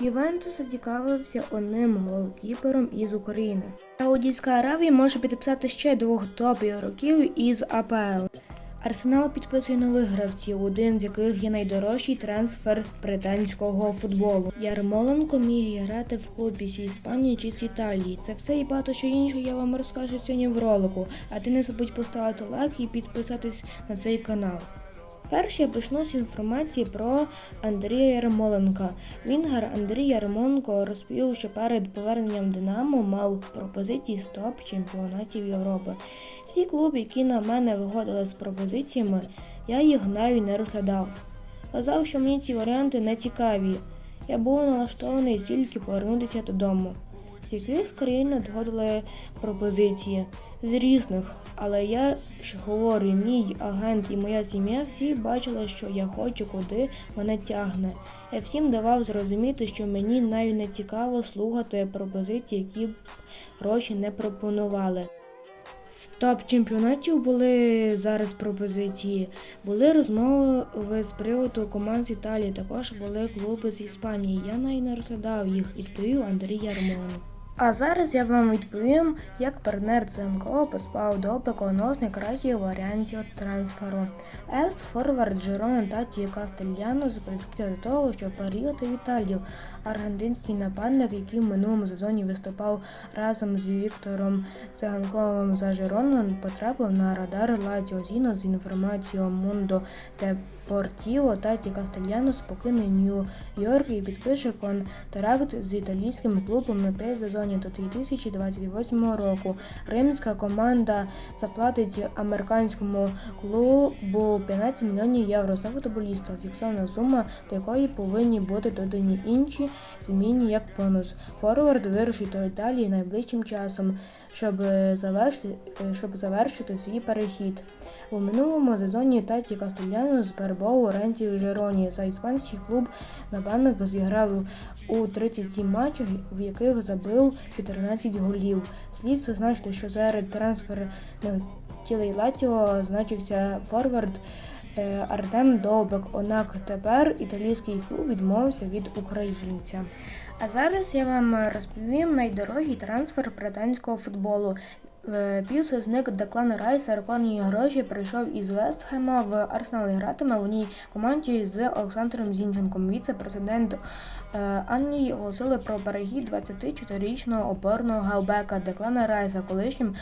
Ювентус зацікавився одним голкіпером із України. Саудівська Аравія може підписати ще двох топ-ігроків із АПЛ. Арсенал підписує нових гравців, один з яких є найдорожчий трансфер британського футболу. Ярмоленко міг грати в клубі з Іспанії чи з Італії. Це все і багато що інше я вам розкажу сьогодні в ролику. А ти не забудь поставити лайк і підписатись на цей канал. Перше я почну з інформації про Андрія Ярмоленка. Вінгер Андрій Ярмоленко розповів, що перед поверненням Динамо мав пропозиції з топ чемпіонатів Європи. Всі клуби, які на мене виходили з пропозиціями, я їх навіть не розглядав. Казав, що мені ці варіанти не цікаві. Я був налаштований тільки повернутися додому. З яких країн надходили пропозиції? З різних, але я ж говорю, мій агент і моя сім'я всі бачили, що я хочу, куди мене тягне. Я всім давав зрозуміти, що мені навіть не цікаво слухати пропозиції, які б гроші не пропонували. З топ-чемпіонатів були зараз пропозиції. Були розмови з приводу команд з Італії, також були клуби з Іспанії. Я навіть не розглядав їх, відповів Андрій Ярмоленко. А зараз я вам відповім, як партнер ЦМКО поспав до пеконос найкращих варіантів трансферу. Екс форвард Джерона Таті Кастельяно запросив до того, щоб переїхати в Італію. Аргентинський нападник, який в минулому сезоні виступав разом з Віктором Циганковим за Жерону, потрапив на радар Лаціо Зіно з інформацією Мундо Депортіво Таті Кастельяно покине Нью-Йорк і підпише контракт з італійським клубом на 5 сезонів до 2028 року. Римська команда заплатить американському клубу 15 мільйонів євро за футболіста. Фіксована сума, до якої повинні бути додані інші зміни як бонус. Форвард вирушить до Італії найближчим часом, щоб завершити, щоб завершити свій перехід. У минулому сезоні Таті Кастельяно перебував у оренді в Жероні. За іспанський клуб нападник зіграв у 37 матчах, в яких забив 14 голів. Слід зазначити, що серед трансферних тілей Латіо значився форвард е, Артем Довбек. Однак тепер італійський клуб відмовився від українця. А зараз я вам розповім найдорожчий трансфер британського футболу. Е, зник Деклан Райс за рекламні гроші прийшов із Вестхема в Арсенал і гратиме в одній команді з Олександром Зінченком. Віце-президент е, Англії оголосили про перехід 24-річного опорного гаубека Деклана Райса, колишнім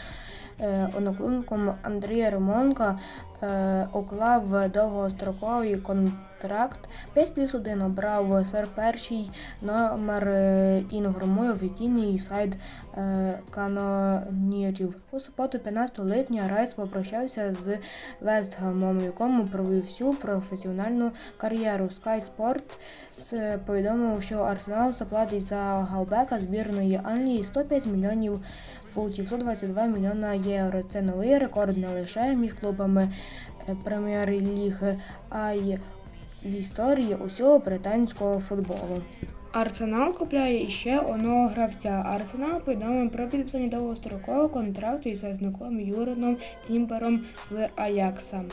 одноклубником Андрія Ромонка е, уклав довгостроковий контракт 5 плюс 1 обрав 41 номер е, інформує офіційний сайт е, канонірів. У суботу 15 липня Райс попрощався з Вестгемом, в якому провів всю професіональну кар'єру. Sky Sports повідомив, що Арсенал заплатить за галбека збірної Англії 105 мільйонів фунтів, 122 мільйона євро. Це новий рекорд не лише між клубами е, прем'єр-ліги, а й в історії усього британського футболу. Арсенал купляє іще одного гравця. Арсенал повідомив про підписання довгострокового контракту із захисником Юрином Тімпером з Аякса.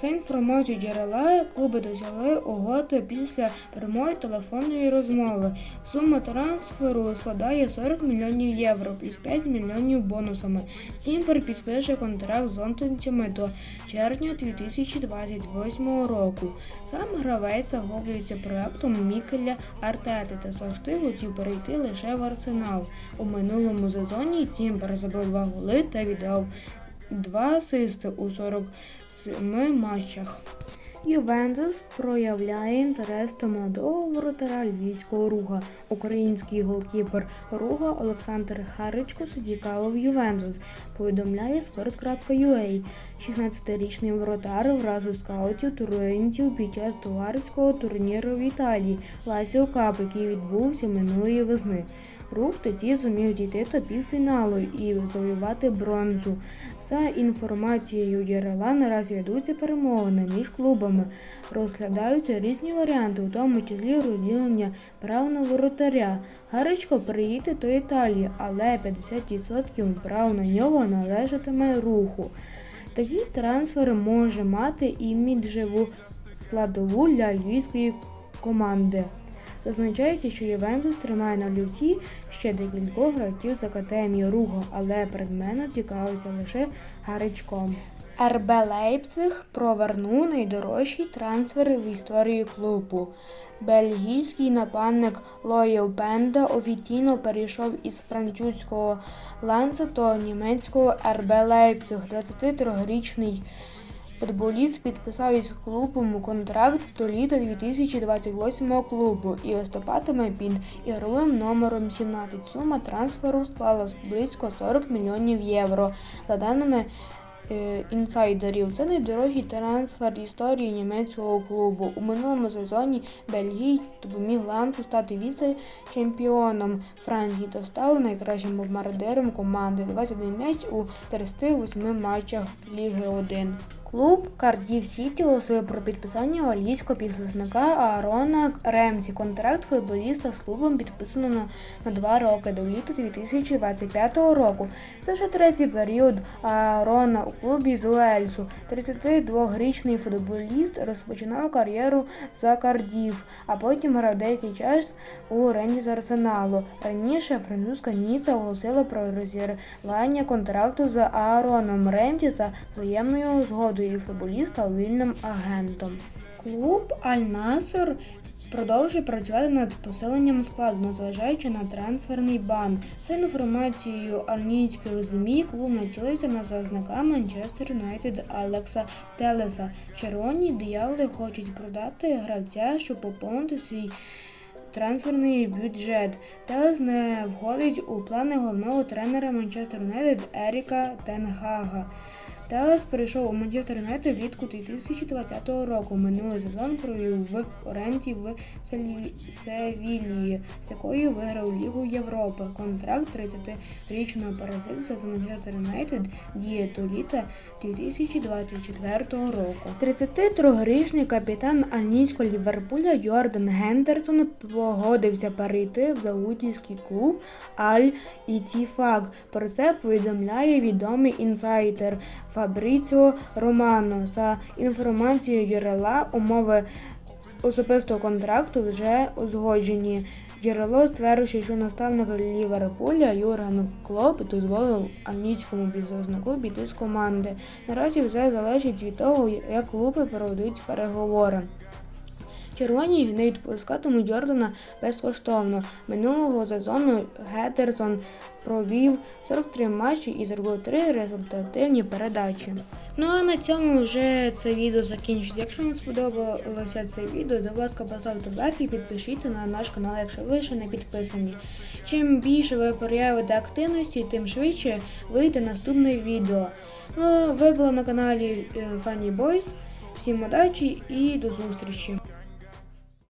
За інформацією джерела, клуби досягли угоди після прямої телефонної розмови. Сума трансферу складає 40 мільйонів євро плюс 5 мільйонів бонусами. Тімпер підпише контракт з лондонцями до червня 2028 року. Сам гравець захоплюється проектом Мікеля Артети та завжди хотів перейти лише в арсенал. У минулому сезоні Тімпер забив два голи та віддав два асисти у 47 матчах. Ювентус проявляє інтерес до молодого воротаря львівського руга. Український голкіпер руга Олександр Харичко зацікавив Ювентус. Повідомляє sport.ua. 16-річний воротар вразив скаутів туринців під час товариського турніру в Італії Лаціо Кап, який відбувся минулої весни. Рух тоді зумів дійти до півфіналу і завоювати бронзу. За інформацією джерела наразі ведуться перемовини між клубами. Розглядаються різні варіанти, у тому числі розділення прав на воротаря. Гаричко приїде до Італії, але 50% прав на нього належатиме руху. Такий трансфер може мати іміджеву складову для львівської команди. Зазначається, що Ювентус тримає на люці ще декількох гравців з академії Руго, але предменно цікавиться лише гарячком. РБ Лейпциг провернув найдорожчий трансфер в історії клубу. Бельгійський нападник Лоєл Бенда офіційно перейшов із французького Ланца до німецького РБ Лейпциг. 23-річний футболіст підписав із клубом контракт до літа 2028 клубу і виступатиме під ігровим номером 17. Сума трансферу склала близько 40 мільйонів євро. За даними е, інсайдерів, це найдорожчий трансфер історії німецького клубу. У минулому сезоні Бельгій допоміг Лансу стати віце-чемпіоном Франції та став найкращим бомбардиром команди. 21 м'яч у 38 матчах Ліги 1. Клуб Кардів Сіті оголосив про підписання валійського півзахисника Аарона Ремсі. Контракт футболіста з клубом підписано на, на два роки до літа 2025 року. Це вже третій період Аарона у клубі з Уельсу. 32-річний футболіст розпочинав кар'єру за Кардів, а потім грав деякий час у оренді з Арсеналу. Раніше французька Ніца оголосила про розірвання контракту з Аароном Ремсі за взаємною згодою футболіста вільним агентом. Клуб Аль-Наср продовжує працювати над посиленням складу, незважаючи на трансферний бан. За інформацією армійських ЗМІ, клуб націлився на захисника Манчестер Юнайтед Алекса Телеса. Червоні дияволи хочуть продати гравця, щоб поповнити свій трансферний бюджет. Телес не входить у плани головного тренера Манчестер Юнайтед Еріка Тенгага. Телес перейшов у Манчестер Юнайтед влітку 2020 року. Минулий сезон провів в оренді в Севілії, з якою виграв Лігу Європи. Контракт 30-річного переселенця з Манчестер Юнайтед діє до літа 2024 року. 33-річний капітан англійського Ліверпуля Джордан Гендерсон погодився перейти в саудівський клуб Аль Ітіфак. Про це повідомляє відомий інсайдер Фабріціо Романо. За інформацією джерела, умови особистого контракту вже узгоджені. Джерело стверджує, що наставник Ліверпуля Юрген Клоп дозволив англійському бізнеснику піти з команди. Наразі все залежить від того, як клуби проведуть переговори. Червоні не відпускатимуть Джордана безкоштовно. Минулого сезону Гетерсон провів 43 матчі і зробив 3 результативні передачі. Ну а на цьому вже це відео закінчується. Якщо вам сподобалося це відео, будь ласка, поставте лайк і підпишіться на наш канал, якщо ви ще не підписані. Чим більше ви проявите активності, тим швидше вийде наступне відео. Ну, ви були на каналі е, Funny Boys. Всім удачі і до зустрічі!